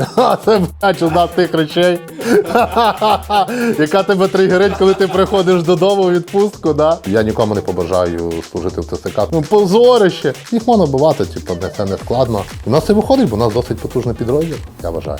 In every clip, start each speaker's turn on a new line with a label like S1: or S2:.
S1: Це блядь, одна з тих речей, яка тебе тригерить, коли ти приходиш додому у відпустку. Да? Я нікому не побажаю служити в ТСК. Ну, позорище. Їх можна бувати, типу, не- це не складно. У нас це виходить, бо у нас досить потужний підрозділ, я вважаю.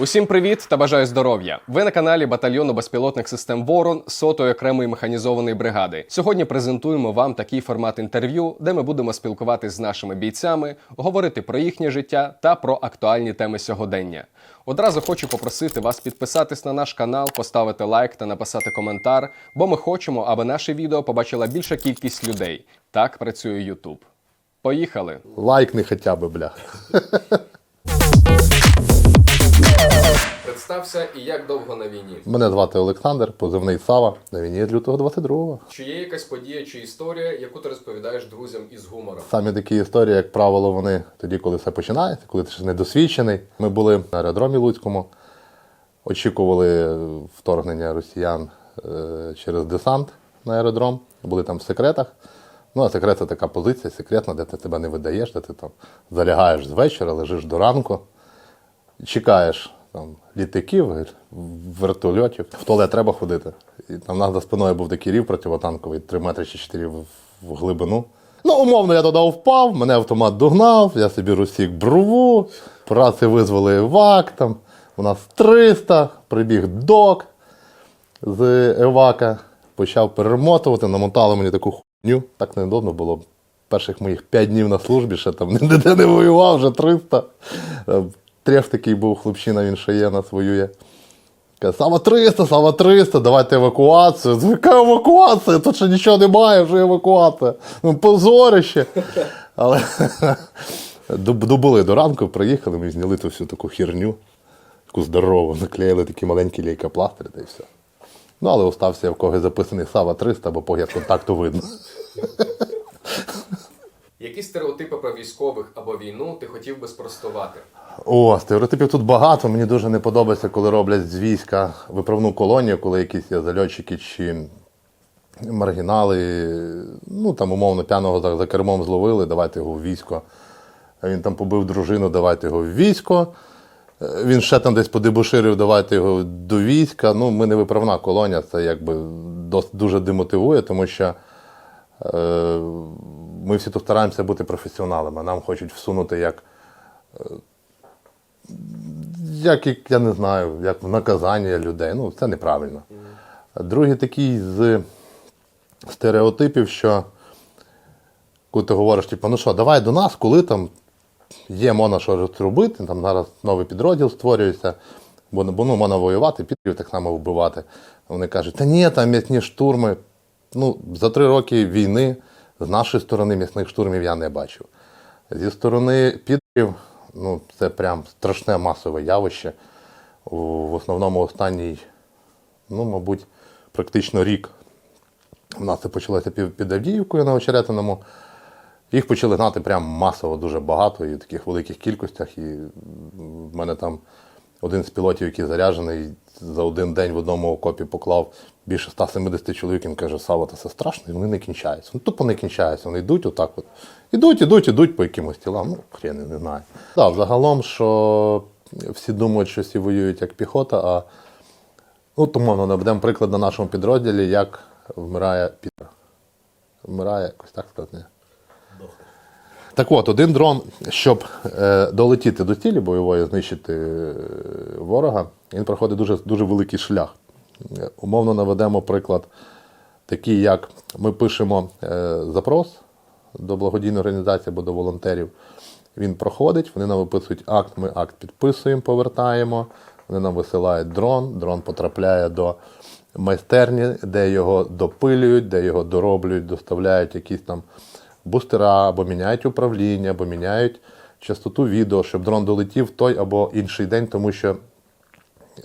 S2: Усім привіт та бажаю здоров'я. Ви на каналі батальйону безпілотних систем Ворон сотої окремої механізованої бригади. Сьогодні презентуємо вам такий формат інтерв'ю, де ми будемо спілкуватися з нашими бійцями, говорити про їхнє життя та про актуальні теми сьогодення. Одразу хочу попросити вас підписатись на наш канал, поставити лайк та написати коментар, бо ми хочемо, аби наше відео побачила більша кількість людей. Так працює YouTube. Поїхали!
S1: Лайкни хоча б, бля.
S2: Представся і як довго на війні.
S1: Мене звати Олександр, позивний Сава. На війні з лютого 22-го.
S2: Чи є якась подія чи історія, яку ти розповідаєш друзям із гумором?
S1: Самі такі історії, як правило, вони тоді, коли все починається, коли ти ще недосвідчений. Ми були на аеродромі Луцькому, очікували вторгнення росіян е, через десант на аеродром, були там в секретах. Ну, а секрет це така позиція секретна, де ти тебе не видаєш, де ти там залягаєш з вечора, лежиш до ранку, чекаєш там, літаків, вертольотів. В туалет треба ходити. І там нас за спиною був такий рів противотанковий, 3 метри чи 4 в, в глибину. Ну, умовно, я туди впав, мене автомат догнав, я собі розсік брову, праці визвали ВАК, там, у нас 300, прибіг док з Евака, почав перемотувати, намотали мені таку хуйню. Так неудобно було. Перших моїх 5 днів на службі, ще там ніде не воював, вже 300. Е, такий був хлопчина, він ще є, нас воює. Каже, Сава 300, Сава 300, давайте евакуацію. Яка евакуація? Тут ще нічого немає, вже евакуація. Ну, позорище. Але добули до ранку, приїхали, ми зняли ту всю таку херню, таку здорову, наклеїли такі маленькі лейкопластири та й все. Ну, але остався я в когось записаний Сава 300, бо погляд контакту видно.
S2: Які стереотипи про військових або війну ти хотів би спростувати?
S1: О, стереотипів тут багато. Мені дуже не подобається, коли роблять з війська виправну колонію, коли якісь є зальотчики чи маргінали. Ну там, умовно, п'яного за, кермом зловили, давайте його в військо. Він там побив дружину, давайте його в військо. Е, Він ще там десь подебоширив, давайте його до війська. Ну, ми не виправна колонія, це якби дуже демотивує, тому що е, ми всі тут стараємося бути професіоналами. Нам хочуть всунути як як, я не знаю, як в наказання людей. Ну, це неправильно. Другий такий з стереотипів, що коли ти говориш, типу, ну що, давай до нас, коли там є можна що робити, там зараз новий підрозділ створюється, бо, бо ну, можна воювати, підрів так само вбивати. Вони кажуть, та ні, там м'ясні штурми. Ну, за три роки війни з нашої сторони м'ясних штурмів я не бачив. Зі сторони підрів, ну, це прям страшне масове явище. В основному останній, ну, мабуть, практично рік. У нас це почалося під, Авдіївкою на Очеретиному. Їх почали гнати прям масово дуже багато і в таких великих кількостях. І в мене там один з пілотів, який заряджений, за один день в одному окопі поклав більше 170 чоловік. Він каже, Сава, це страшно, і вони не кінчаються. Ну, тупо не кінчаються. Вони йдуть отак от. Ідуть, ідуть, ідуть по якимось тілам. Ну, хрен не знаю. Так, загалом, що всі думають, що всі воюють як піхота, а ну, тому наведемо приклад на нашому підрозділі, як вмирає Пітер. Вмирає, якось так сказати. Так от, один дрон, щоб е, долетіти до цілі бойової, знищити е, ворога, він проходить дуже, дуже великий шлях. Е, Умовно наведемо приклад, такий, як ми пишемо е, запрос до благодійної організації або до волонтерів. Він проходить, вони нам виписують акт, ми акт підписуємо, повертаємо. Вони нам висилають дрон, дрон потрапляє до майстерні, де його допилюють, де його дороблюють, доставляють якісь там бустера, або міняють управління, або міняють частоту відео, щоб дрон долетів в той або інший день, тому що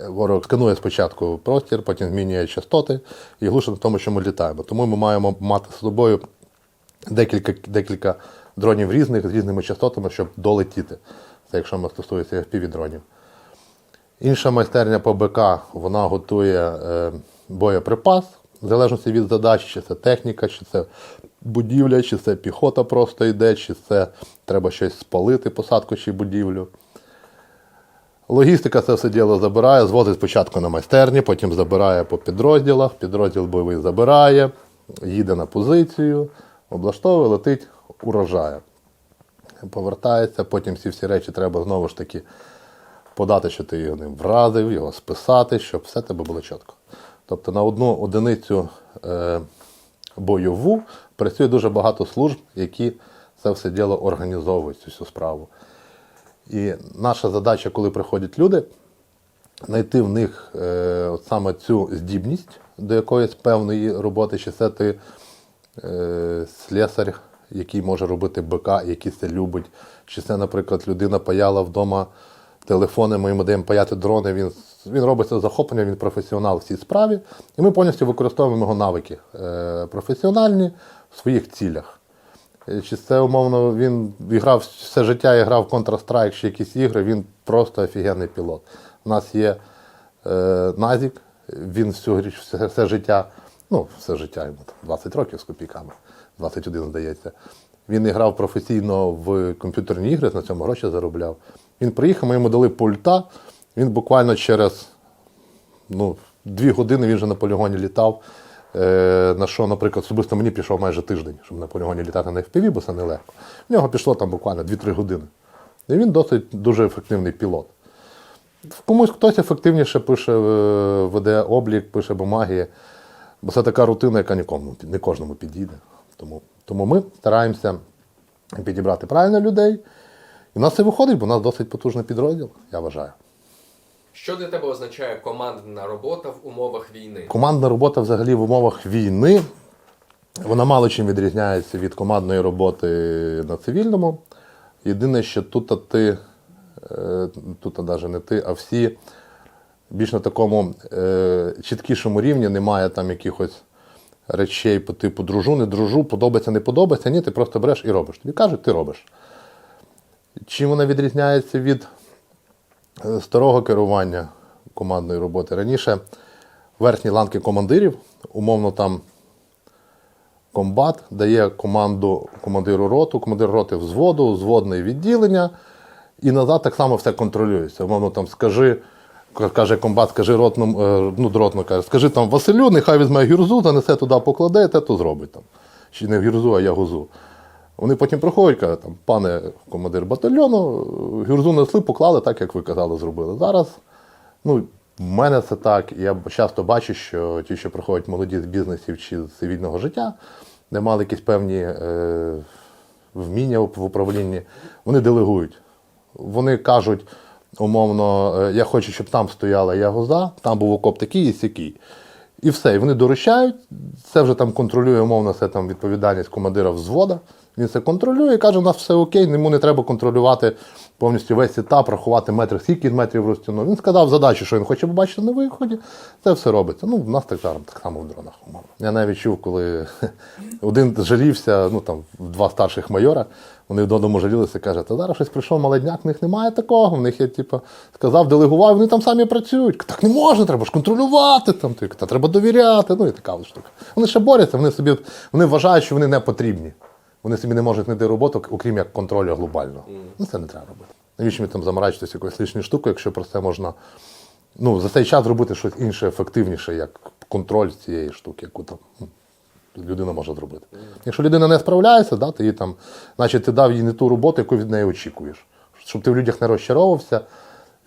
S1: ворог сканує спочатку простір, потім змінює частоти і глушить на тому, що ми літаємо. Тому ми маємо мати з собою декілька, декілька дронів різних з різними частотами, щоб долетіти. Це якщо ми стосується FPV дронів. Інша майстерня по БК вона готує е, боєприпас, в залежності від задач, чи це техніка, чи це будівля, чи це піхота просто йде, чи це треба щось спалити, посадку чи будівлю. Логістика це все діло забирає, звозить спочатку на майстерні, потім забирає по підрозділах, підрозділ бойовий забирає, їде на позицію, облаштовує, летить, урожає. Повертається, потім всі всі речі треба знову ж таки подати, що ти його ним вразив, його списати, щоб все тебе було чітко. Тобто на одну одиницю е, бойову працює дуже багато служб, які це все діло організовують, цю всю справу. І наша задача, коли приходять люди, знайти в них е, от саме цю здібність до якоїсь певної роботи, чи це ти е, слесар, який може робити БК, який це любить, чи це, наприклад, людина паяла вдома телефони, ми йому даємо паяти дрони, він, він робить це з захопленням, він професіонал в цій справі, і ми повністю використовуємо його навики е, професіональні своїх цілях. Е, Чи це умовно він грав все життя і грав Counter-Strike чи якісь ігри, він просто офігенний пілот. У нас є е, Назік, він всю, грі- все, все життя, ну, все життя йому 20 років з копійками, 21, здається. Він грав професійно в комп'ютерні ігри, на цьому гроші заробляв. Він приїхав, ми йому дали пульта, він буквально через ну, дві години він вже на полігоні літав. Е, на що, наприклад, особисто мені пішов майже тиждень, щоб на полігоні літати на FPV, бо це нелегко. В нього пішло там буквально 2-3 години. І він досить дуже ефективний пілот. Комусь хтось ефективніше пише, е, веде облік, пише бумаги, бо це така рутина, яка нікому, не кожному підійде. Тому, тому ми стараємося підібрати правильно людей. І в нас це виходить, бо у нас досить потужний підрозділ, я вважаю.
S2: Що для тебе означає командна робота в умовах війни?
S1: Командна робота взагалі в умовах війни, вона мало чим відрізняється від командної роботи на цивільному. Єдине, що тут ти, е, тут навіть не ти, а всі більш на такому е, чіткішому рівні немає там якихось речей по типу дружу, не дружу, подобається, не подобається. Ні, ти просто береш і робиш. Тобі кажуть, ти робиш. Чим вона відрізняється від старого керування командної роботи? Раніше верхні ланки командирів, умовно там комбат дає команду командиру роту, командир роти взводу, взводне відділення, і назад так само все контролюється. Умовно там скажи, каже комбат, скажи ротному, е, ну, дротно каже, скажи там Василю, нехай візьме гюрзу, занесе туди, покладе, те то зробить там. Чи не гюрзу, а ягузу. Вони потім приходять, кажуть, там, пане командир батальйону, гюрзу несли, поклали так, як ви казали, зробили. Зараз Ну, в мене це так. Я часто бачу, що ті, що приходять молоді з бізнесів чи з цивільного життя, де мали якісь певні е, вміння в управлінні, вони делегують. Вони кажуть, умовно, е, я хочу, щоб там стояла ягоза, там був окоп такий і сякий. І все. І вони доручають, це вже там контролює, умовно, це там відповідальність командира взвода. Він це контролює і каже, у нас все окей, йому не треба контролювати повністю весь етап, рахувати метр, скільки метрів розтягнув. Він сказав задачу, що він хоче побачити на виході, це все робиться. Ну, в нас так само, так само в дронах, умовно. Я навіть чув, коли один жалівся, ну там два старших майора, вони додому жалілися, каже, та зараз щось прийшов молодняк, в них немає такого. В них є, типу, сказав, делегував, вони там самі працюють. Так не можна, треба ж контролювати, там, та треба довіряти. Ну і така штука. Вони ще борються, вони собі вони вважають, що вони не потрібні. Вони собі не можуть знайти роботу, окрім як контролю глобального. Ну це не треба робити. Навіщо ми там заморачуватися якоюсь лишньою штукою, якщо про це можна ну, за цей час зробити щось інше, ефективніше, як контроль цієї штуки, яку там ну, людина може зробити. Якщо людина не справляється, да, ти їй там, значить ти дав їй не ту роботу, яку від неї очікуєш. Щоб ти в людях не розчаровувався,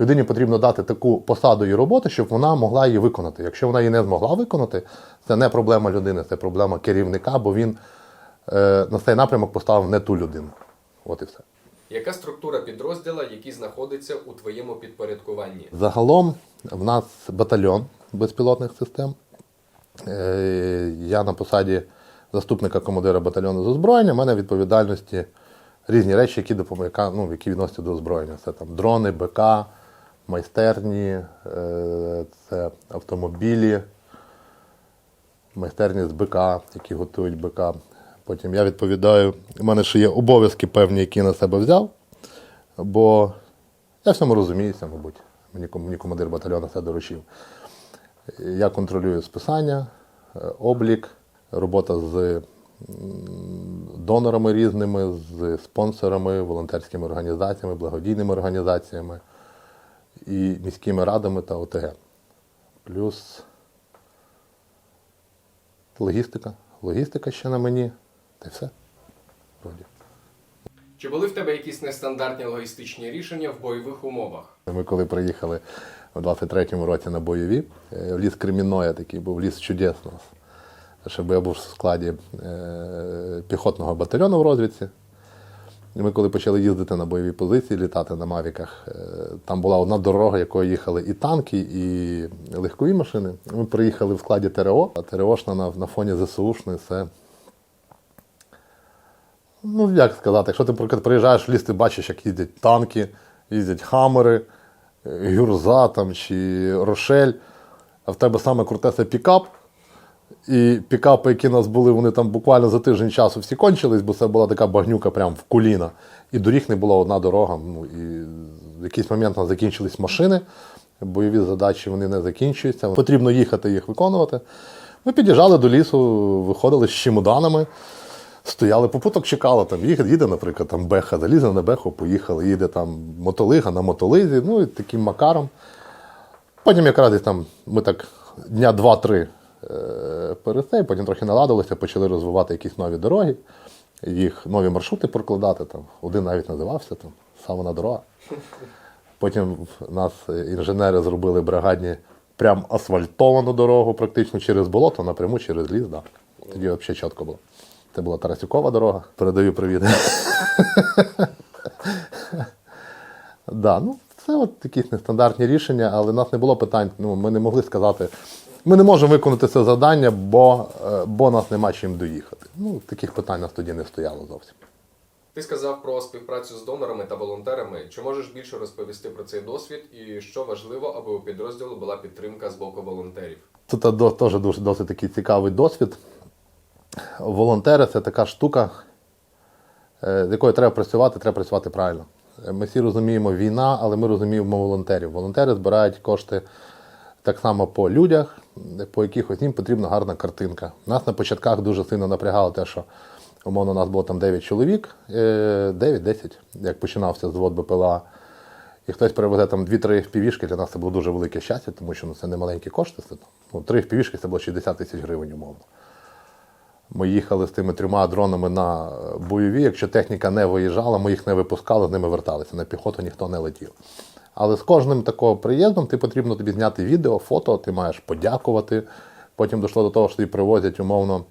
S1: людині потрібно дати таку посаду і роботи, щоб вона могла її виконати. Якщо вона її не змогла виконати, це не проблема людини, це проблема керівника, бо він на цей напрямок поставив не ту людину. От і все.
S2: Яка структура підрозділа, який знаходиться у твоєму підпорядкуванні?
S1: Загалом в нас батальйон безпілотних систем. Е, Я на посаді заступника командира батальйону з озброєння. У мене відповідальності різні речі, які допомагають, ну, які відносяться до озброєння. Це там дрони, БК, майстерні, е, це автомобілі, майстерні з БК, які готують БК. Потім я відповідаю, у мене ще є обов'язки певні, які я на себе взяв, бо я в цьому розуміюся, мабуть. Мені, мені командир батальйону це доручив. Я контролюю списання, е, облік, робота з донорами різними, з спонсорами, волонтерськими організаціями, благодійними організаціями і міськими радами та ОТГ. Плюс логістика. Логістика ще на мені. Та й все. Вроді.
S2: Чи були в тебе якісь нестандартні логістичні рішення в бойових умовах?
S1: Ми коли приїхали у 23-му році на бойові, е, в ліс Кремінноя такий був ліс чудес у нас. Щоб я був в складі е, піхотного батальйону в розвідці. І ми коли почали їздити на бойові позиції, літати на мавіках, е, там була одна дорога, якою їхали і танки, і легкові машини. Ми приїхали в складі ТРО, а ТРОшна на, на фоні ЗСУшної це. Ну, як сказати, якщо ти наприклад, приїжджаєш в ліс, ти бачиш, як їздять танки, їздять хамери, е, гюрза там, чи Рошель, а в тебе саме круте це пікап. І пікапи, які у нас були, вони там буквально за тиждень часу всі кончились, бо це була така багнюка прям в коліна. І доріг не була одна дорога. Ну, і в якийсь момент у нас закінчились машини, бойові задачі вони не закінчуються. Потрібно їхати їх виконувати. Ми під'їжджали до лісу, виходили з чемоданами, стояли, попуток чекали. Там їде, наприклад, там Беха, залізли на Беху, поїхали, їде там мотолига на мотолизі, ну і таким макаром. Потім якраз там ми так дня два-три е, перед цей, потім трохи наладилося, почали розвивати якісь нові дороги, їх нові маршрути прокладати. Там. Один навіть називався там Савана дорога. Потім нас інженери зробили бригадні прям асфальтовану дорогу, практично через болото, напряму через ліс. Да. Тоді взагалі чітко було. Це була Тарасюкова дорога. Передаю привіт. Да, ну це от якісь нестандартні рішення, але в нас не було питань. Ну, ми не могли сказати, ми не можемо виконати це завдання, бо, е, бо нас нема чим доїхати. Ну, таких питань нас тоді не стояло зовсім.
S2: Ти сказав про співпрацю з донорами та волонтерами. Чи можеш більше розповісти про цей досвід і що важливо, аби у підрозділу була підтримка з боку волонтерів?
S1: Тут теж дуже досить такий цікавий досвід. Волонтери це така штука, е, з якою треба працювати, треба працювати правильно. Е, Ми всі розуміємо війна, але ми розуміємо волонтерів. Волонтери збирають кошти так само по людях, е, по якихось їм потрібна гарна картинка. Нас на початках дуже сильно напрягало те, що умовно у нас було там 9 чоловік, е, 9-10, як починався звод БПЛА. І хтось привезе там 2-3 впівішки, для нас це було дуже велике щастя, тому що ну, це не маленькі кошти. Це, ну, 3 впівішки це було 60 тисяч гривень, умовно. Ми їхали з тими трьома дронами на бойові. Якщо техніка не виїжджала, ми їх не випускали, з ними верталися. На піхоту ніхто не летів. Але з кожним таким приїздом ти потрібно тобі зняти відео, фото, ти маєш подякувати. Потім дійшло до того, що тобі привозять умовно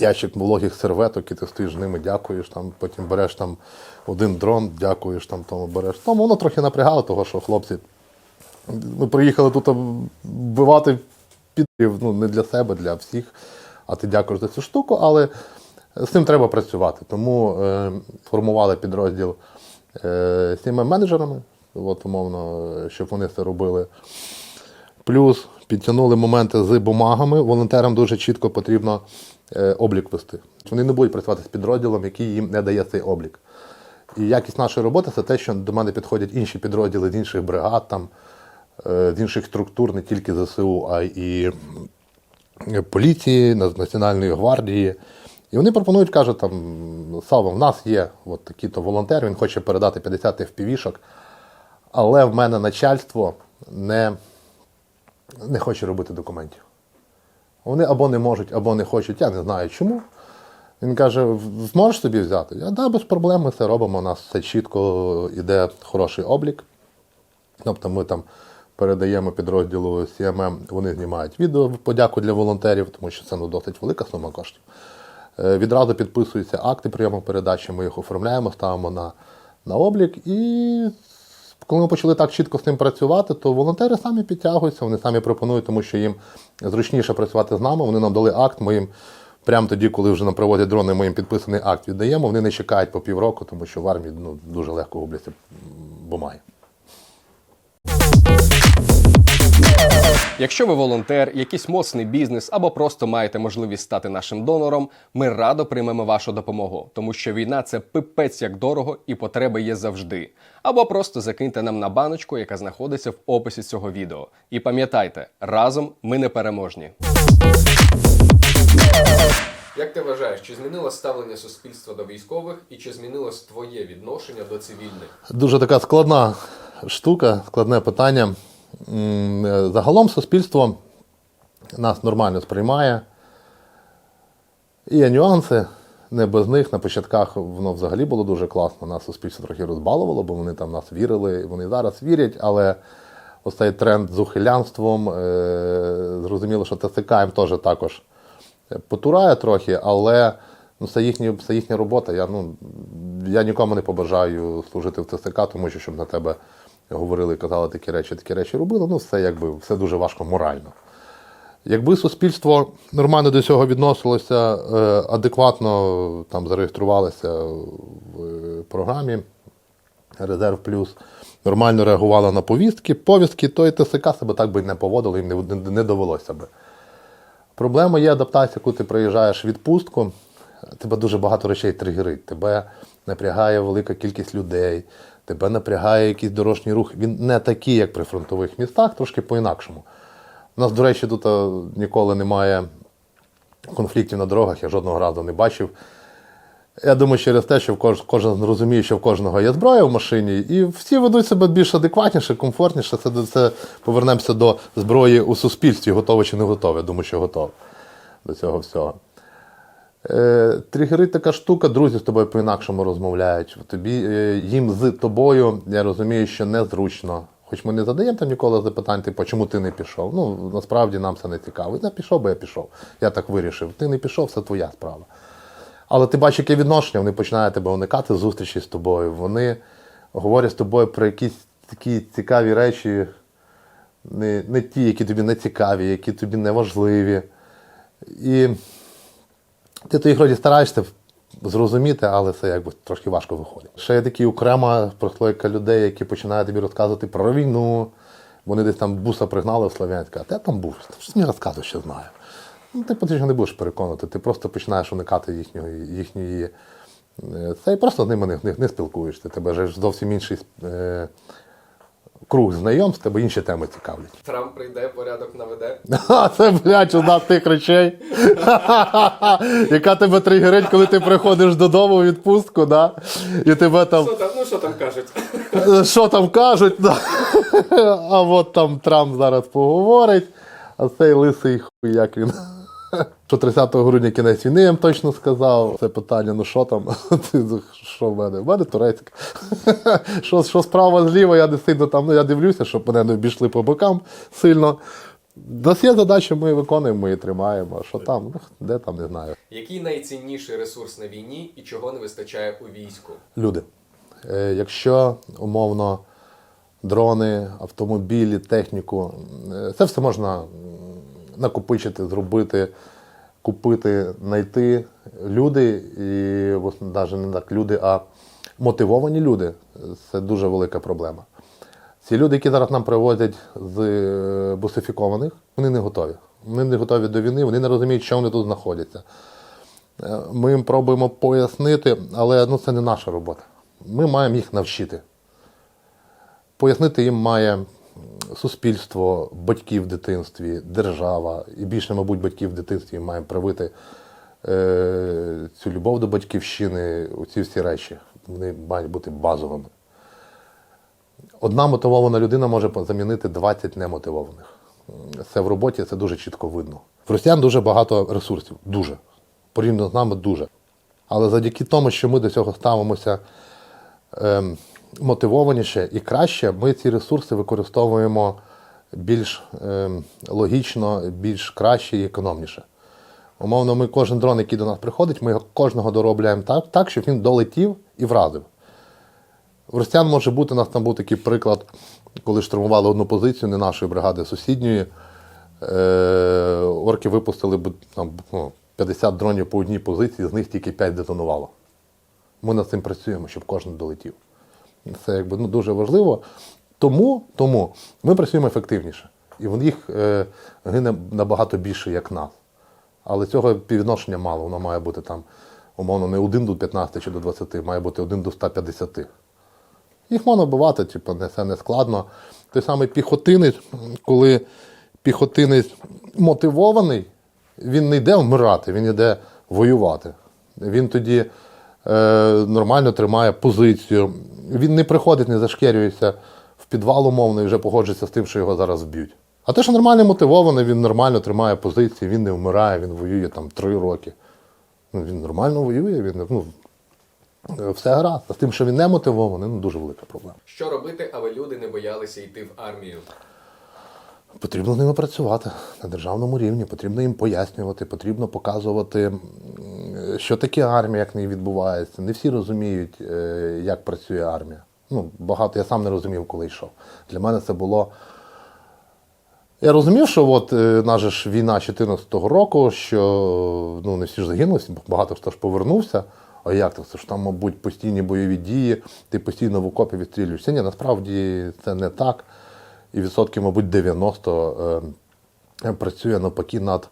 S1: ящик вологих серветок, і ти стоїш з ними, дякуєш. Там, потім береш там один дрон, дякуєш там тому береш. Тому воно трохи напрягало, того, що хлопці. Ми приїхали тут вбивати підрів ну, не для себе, для всіх. А ти дякуєш за цю штуку, але з цим треба працювати. Тому е, формували підрозділ е, з цими менеджерами, от, умовно, е, щоб вони це робили. Плюс підтягнули моменти з бумагами. Волонтерам дуже чітко потрібно е, облік вести. Вони не будуть працювати з підрозділом, який їм не дає цей облік. І якість нашої роботи це те, що до мене підходять інші підрозділи з інших бригад, там, е, з інших структур, не тільки ЗСУ, а й поліції, Національної гвардії. І вони пропонують, кажуть, там, Сава, в нас є от такий-то волонтер, він хоче передати 50 FPV-шок, але в мене начальство не, не хоче робити документів. Вони або не можуть, або не хочуть, я не знаю чому. Він каже: зможеш собі взяти? Я да, без проблем ми це робимо. У нас все чітко йде хороший облік. Тобто ми там передаємо підрозділу CMM, вони знімають відео в подяку для волонтерів, тому що це ну, досить велика сума коштів. Е, Відразу підписуються акти прийому передачі, ми їх оформляємо, ставимо на, на облік. І коли ми почали так чітко з ним працювати, то волонтери самі підтягуються, вони самі пропонують, тому що їм зручніше працювати з нами. Вони нам дали акт, ми їм прямо тоді, коли вже нам приводять дрони, ми їм підписаний акт віддаємо. Вони не чекають по півроку, тому що в армії ну, дуже легко губляться бумаги.
S2: Якщо ви волонтер, якийсь моцний бізнес або просто маєте можливість стати нашим донором, ми радо приймемо вашу допомогу, тому що війна це пипець як дорого і потреби є завжди. Або просто закиньте нам на баночку, яка знаходиться в описі цього відео. І пам'ятайте, разом ми не переможні. Як ти вважаєш, чи змінилось ставлення суспільства до військових і чи змінилось твоє відношення до цивільних?
S1: Дуже така складна штука, складне питання. Е, Загалом суспільство нас нормально сприймає. Є нюанси, не без них. На початках воно взагалі було дуже класно. Нас суспільство трохи розбалувало, бо вони там нас вірили, і вони зараз вірять, але ось цей тренд з ухилянством, е, зрозуміло, що ТСК їм теж також потурає трохи, але ну, це, їхні, це їхня робота. Я, ну, я нікому не побажаю служити в ТСК, тому що щоб на тебе говорили, казали такі речі, такі речі робили. Ну, це якби все дуже важко морально. Якби суспільство нормально до цього відносилося, е, адекватно там зареєструвалося в е, програмі Резерв Плюс, нормально реагувало на повістки, повістки, то і ТСК себе так би не поводило, їм не, не довелося би. Проблема є адаптація, коли ти приїжджаєш в відпустку, тебе дуже багато речей тригерить. Тебе напрягає велика кількість людей, тебе напрягає якийсь дорожній рух. Він не такий, як при фронтових містах, трошки по-інакшому. У нас, до речі, тут е, ніколи немає конфліктів на дорогах, я жодного разу не бачив. Я думаю, через те, що кожен розуміє, що в кожного є зброя в машині, і всі ведуть себе більш адекватніше, комфортніше. Це, це повернемося до зброї у суспільстві, готове чи не готове. Думаю, що готове до цього всього. Е, тригерить така штука, друзі з тобою по-інакшому розмовляють. Тобі, е, їм з тобою, я розумію, що незручно. Хоч ми не задаємо там ніколи запитань, типу, чому ти не пішов. Ну, насправді нам це не цікаво. Я пішов, бо я пішов. Я так вирішив. Ти не пішов, це твоя справа. Але ти бачиш, яке відношення, вони починають тебе уникати зустрічі з тобою. Вони говорять з тобою про якісь такі цікаві речі, не, не ті, які тобі не цікаві, які тобі не важливі. І ти то їх вроді стараєшся зрозуміти, але це якби трошки важко виходить. Ще є такі окрема прослойка людей, які починають тобі розказувати про війну. Вони десь там буса пригнали в Слов'янська, а ти там був, щось мені розказуєш, що знаю. Ну, ти потрібно не будеш переконувати, ти просто починаєш уникати їхньої, їхньої е, це і просто з ними не, не, не спілкуєшся. Тебе ж зовсім інший е, круг знайомств, тебе інші теми цікавлять.
S2: Трамп прийде, порядок наведе.
S1: Це, блядь, одна з тих речей, яка тебе тригерить, коли ти приходиш додому у відпустку, да? і тебе там.
S2: там, ну що там кажуть?
S1: Що там кажуть, да? а от там Трамп зараз поговорить, а цей лисий хуй, як він. Що 30 грудня кінець війни я їм точно сказав. Це питання, ну що там? Ти, що в мене? В мене турецька. що, що справа зліва, я не сильно там, ну я дивлюся, щоб мене не обійшли по бокам сильно. У нас є задача, ми виконуємо, ми її тримаємо. Що там? Ну, де там, не знаю.
S2: Який найцінніший ресурс на війні і чого не вистачає у війську?
S1: Люди. Е, Якщо умовно дрони, автомобілі, техніку, е, це все можна накопичити, зробити, купити, знайти люди, і навіть не так люди, а мотивовані люди це дуже велика проблема. Ці люди, які зараз нам привозять з е, бусифікованих, вони не готові. Вони не готові до війни, вони не розуміють, що вони тут знаходяться. Е, Ми їм пробуємо пояснити, але ну, це не наша робота. Ми маємо їх навчити. Пояснити їм має суспільство, батьки в дитинстві, держава, і більше, мабуть, батьків в дитинстві маємо привити е, цю любов до батьківщини, ці всі речі. Вони мають бути базовими. Одна мотивована людина може замінити 20 немотивованих. Це в роботі це дуже чітко видно. В росіян дуже багато ресурсів, дуже. Порівняно з нами дуже. Але завдяки тому, що ми до цього ставимося ем, мотивованіше і краще, ми ці ресурси використовуємо більш ем, логічно, більш краще і економніше. Умовно, ми кожен дрон, який до нас приходить, ми його кожного доробляємо так, так щоб він долетів і вразив. В росіян може бути, у нас там був такий приклад, коли штурмували одну позицію, не нашої бригади, а сусідньої. Е, орки випустили там, ну, 50 дронів по одній позиції, з них тільки 5 детонувало. Ми над цим працюємо, щоб кожен долетів. Це якби, ну, дуже важливо. Тому, тому ми працюємо ефективніше. І в них е, гине набагато більше, як нас. Але цього співвідношення мало. Воно має бути там, умовно, не 1 до 15 чи до 20, має бути 1 до 150. Їх можна вбивати, типу, не, це не складно. Той самий піхотинець, коли піхотинець мотивований, він не йде вмирати, він йде воювати. Він тоді е, нормально тримає позицію. Він не приходить, не зашкерюється в підвал умовно і вже погоджується з тим, що його зараз вб'ють. А те, що нормально мотивований, він нормально тримає позиції, він не вмирає, він воює там три роки. Ну, він нормально воює, він ну, все гаразд. А з тим, що він не мотивований, ну дуже велика проблема.
S2: Що робити, аби люди не боялися йти в армію?
S1: Потрібно з ними працювати на державному рівні, потрібно їм пояснювати, потрібно показувати, що таке армія, як ній відбувається. Не всі розуміють, е, як працює армія. Ну, багато я сам не розумів, коли йшов. Для мене це було. Я розумів, що от е, наша ж війна 14-го року, що ну, не всі ж загинули, багато хто ж повернувся. А як так? Це ж там, мабуть, постійні бойові дії, ти постійно в окопі відстрілюєшся. Ні, насправді це не так. І відсотків, мабуть, 90 е, працює навпаки над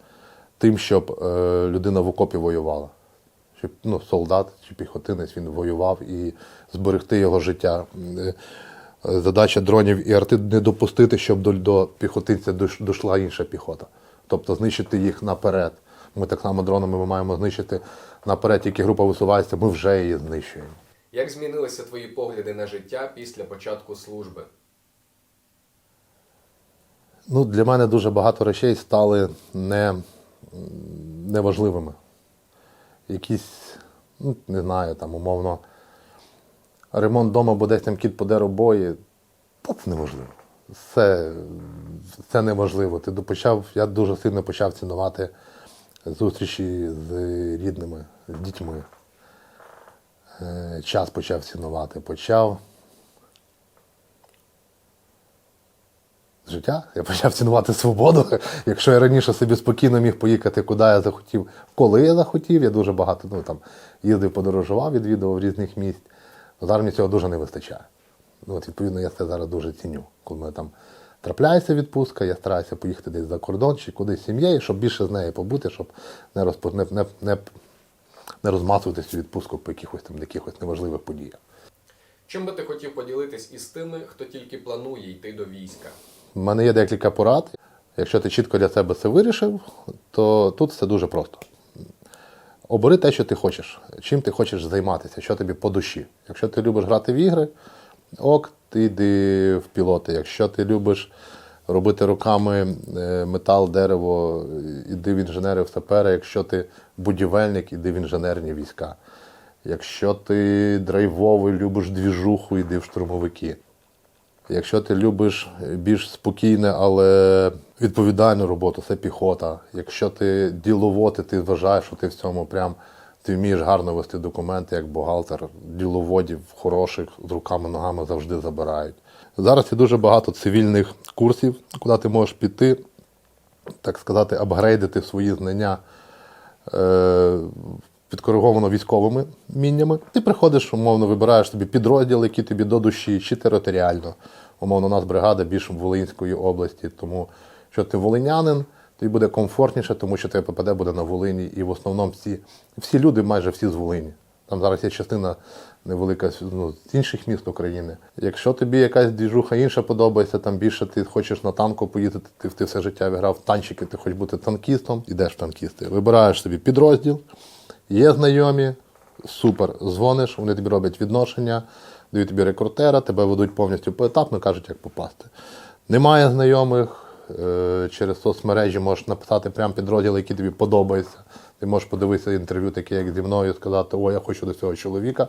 S1: тим, щоб е, людина в окопі воювала. Щоб ну, солдат чи піхотинець він воював і зберегти його життя. Е, Задача дронів і арти не допустити, щоб до, до піхотинця дійшла інша піхота. Тобто знищити їх наперед. Ми так само дронами ми маємо знищити наперед, тільки група висувається, ми вже її знищуємо.
S2: Як змінилися твої погляди на життя після початку служби?
S1: Ну, для мене дуже багато речей стали не, неважливими. Якісь, ну, не знаю, там, умовно, ремонт вдома, бо десь там кіт подер обої. Та це неможливо. Це, це неможливо. Ти почав, я дуже сильно почав цінувати зустрічі з рідними, з дітьми. Е, Час почав цінувати, почав. Життя. Я почав цінувати свободу. Якщо я раніше собі спокійно міг поїхати, куди я захотів, коли я захотів, я дуже багато ну, там, їздив, подорожував, відвідував різних місць. Зараз мені цього дуже не вистачає. Ну, от, відповідно, я це зараз дуже ціню. Коли мене там трапляється відпустка, я стараюся поїхати десь за кордон чи кудись з сім'єю, щоб більше з нею побути, щоб не, розпо... не, не, не, не розмазуватися відпустку по якихось там якихось неважливих подіях.
S2: Чим би ти хотів поділитись із тими, хто тільки планує йти до війська?
S1: У мене є декілька порад. Якщо ти чітко для себе це вирішив, то тут все дуже просто. Обери те, що ти хочеш, чим ти хочеш займатися, що тобі по душі. Якщо ти любиш грати в ігри, ок, ти йди в пілоти. Якщо ти любиш робити руками е, метал, дерево, іди в інженери, в сапери. Якщо ти будівельник, іди в інженерні війська. Якщо ти драйвовий, любиш двіжуху, йди в штурмовики. Якщо ти любиш більш спокійне, але відповідальну роботу, це піхота. Якщо ти діловод, ти вважаєш, що ти в цьому прям ти вмієш гарно вести документи, як бухгалтер, діловодів хороших з руками, ногами завжди забирають. Зараз є дуже багато цивільних курсів, куди ти можеш піти, так сказати, апгрейдити свої знання е, підкориговано військовими міннями. Ти приходиш, умовно, вибираєш собі підрозділ, які тобі до душі, чи територіально. Умовно, у нас бригада більш в Волинської області, тому що ти волинянин, тобі буде комфортніше, тому що тебе ППД буде на Волині, і в основному всі, всі люди, майже всі з Волині. Там зараз є частина невелика ну, з інших міст України. Якщо тобі якась двіжуха інша подобається, там більше ти хочеш на танку поїздити, ти, ти все життя виграв танчики, ти хочеш бути танкістом, ідеш в танкісти. Вибираєш собі підрозділ, є знайомі, супер, дзвониш, вони тобі роблять відношення, дають тобі рекрутера, тебе ведуть повністю поетапно, кажуть, як попасти. Немає знайомих, е, через соцмережі можеш написати прям підрозділ, який тобі подобається. Ти можеш подивитися інтерв'ю, таке, як зі мною, сказати, о, я хочу до цього чоловіка.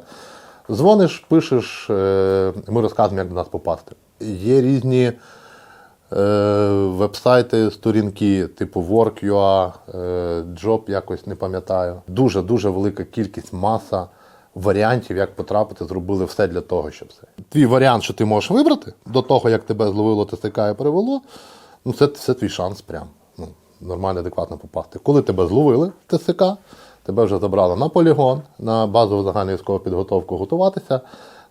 S1: Дзвониш, пишеш, е, ми розказуємо, як до нас попасти. Є різні вебсайти, сторінки, типу Work.ua, е, Job, якось не пам'ятаю. Дуже дуже велика кількість маса варіантів, як потрапити, зробили все для того, щоб це. Твій варіант, що ти можеш вибрати до того, як тебе зловило ТСК і перевело, ну це, це твій шанс прям. Ну, нормально, адекватно попасти. Коли тебе зловили ТСК, тебе вже забрали на полігон, на базову загальну військову підготовку готуватися.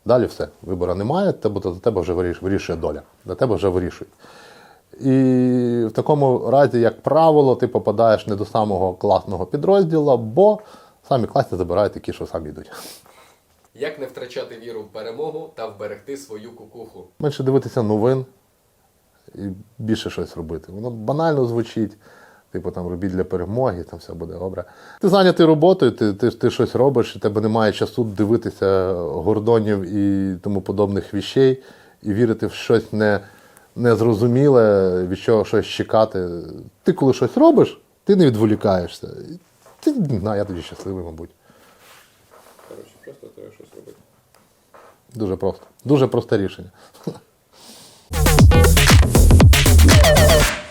S1: Далі все. Вибору немає, тебе, за тебе вже вирішує доля. За тебе вже вирішують. І в такому разі, як правило, ти попадаєш не до самого класного підрозділу, бо самі класні забирають такі, що самі йдуть.
S2: Як не втрачати віру в перемогу та вберегти свою кукуху?
S1: Менше дивитися новин і більше щось робити. Воно банально звучить. Типу там робіть для перемоги, там все буде добре. Ти зайнятий роботою, ти, ти, ти щось робиш, і тебе немає часу дивитися гордонів і тому подобних віщей, і вірити в щось не, незрозуміле, від чого щось чекати. Ти коли щось робиш, ти не відволікаєшся. Ти, знаю, я тоді щасливий, мабуть.
S2: Коротше, просто треба щось робити.
S1: Дуже просто. Дуже просте рішення.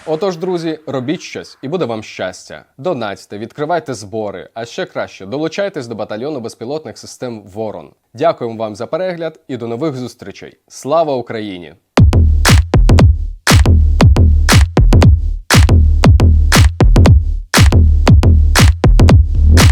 S2: Отож, друзі, робіть щось і буде вам щастя. Донатьте, відкривайте збори, а ще краще долучайтесь до батальйону безпілотних систем Ворон. Дякуємо вам за перегляд і до нових зустрічей. Слава Україні!